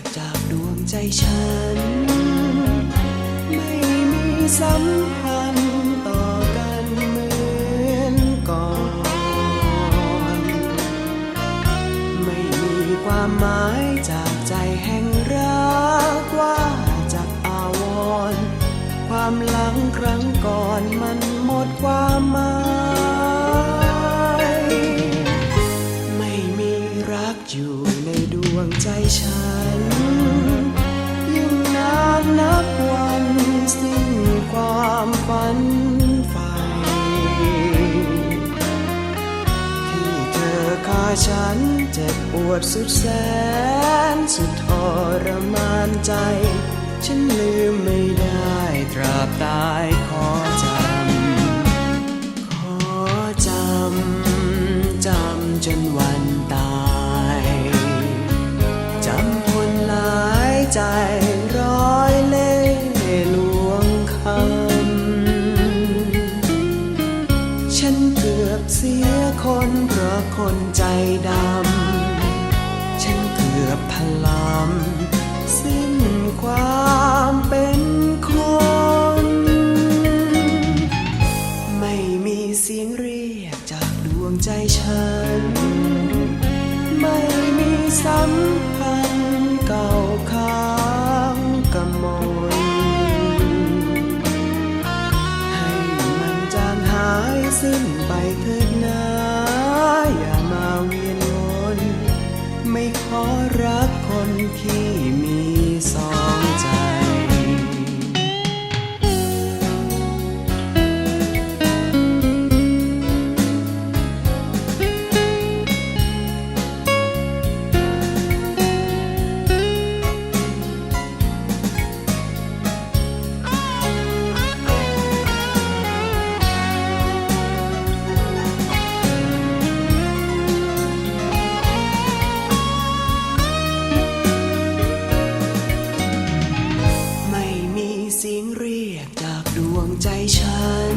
บจากดวงใจฉัน ไม่มีสัมพันธ์ต่อกันเหมือนก่อน ไม่มีความหมายจากใจแห่งรักว่าจากอาวร ความหลังครั้งก่อนมันหมดความหมายไม่มีรักอยู่ในดวงใจฉัน ฉันเจ็บปวดสุดแสน สุดทรมานใจ ฉันลืมไม่ได้ตราบตาย คนเพราะคนใจดำ ฉันเกือบพลัมสิ้นความเป็นคน ไม่มีเสียงเรียกจากดวงใจฉัน ไม่มีสัมพันธ์เก่าค้างกำมลให้มันจางหายสิ้นไปเถิดนา รั จากดวงใจฉัน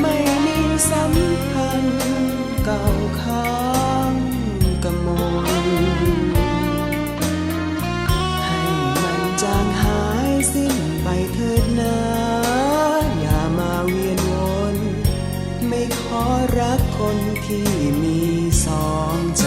ไม่มีสัมพันธ์เก่าค้างกมลให้มันจางหายสิ้นไปเถิดนะอย่ามาเวียนวนไม่ขอรักคนที่มีสองใจ